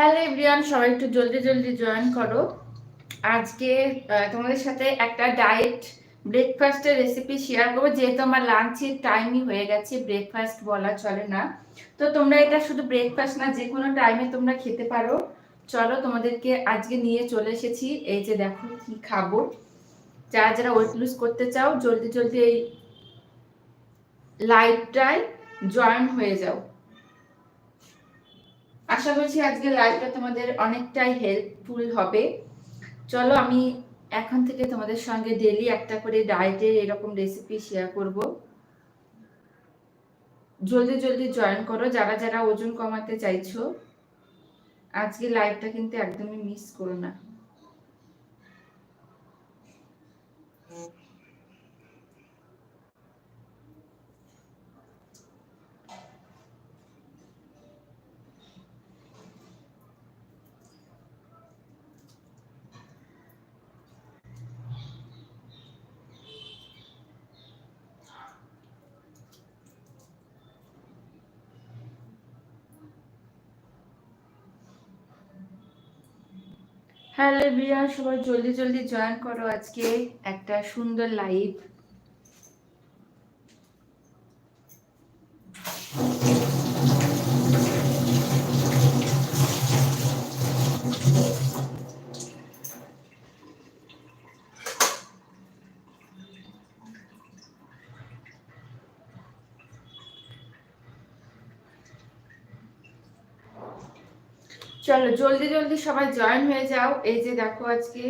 Hello everyone সবাই একটু জলদি জলদি জয়েন করো। আজকে তোমাদের সাথে একটা ডায়েট ব্রেকফাস্টের রেসিপি শেয়ার করব। যেহেতু আমার লাঞ্চের টাইমই হয়ে গেছে ব্রেকফাস্ট বলা চলে না। তো তোমরা এটা শুধু ব্রেকফাস্ট না যে কোনো টাইমে তোমরা খেতে পারো। চলো তোমাদেরকে আজকে নিয়ে চলে এসেছি। এই যে দেখো কি খাব। যারা যারা ওয়েট লুজ করতে চাও, জলদি জলদি এই লাইভটায় জয়েন হয়ে যাও। আশা করছি আজকে লাইভটা তোমাদের অনেকটাই হেল্পফুল হবে। চলো আমি এখন থেকে তোমাদের সঙ্গে ডেলি একটা করে ডায়েটের এরকম রেসিপি শেয়ার করব। জলদি জলদি জয়েন করো, যারা যারা ওজন কমাতে চাইছো, আজকে লাইভটা কিন্তু একদমই মিস করো না। হ্যালো বিয়া সবাই জলদি জলদি জয়েন করো। আজকে একটা সুন্দর লাইভ চলো জলদি জলদি সবাই জয়েন হয়ে যাও। এই যে দেখো আজকে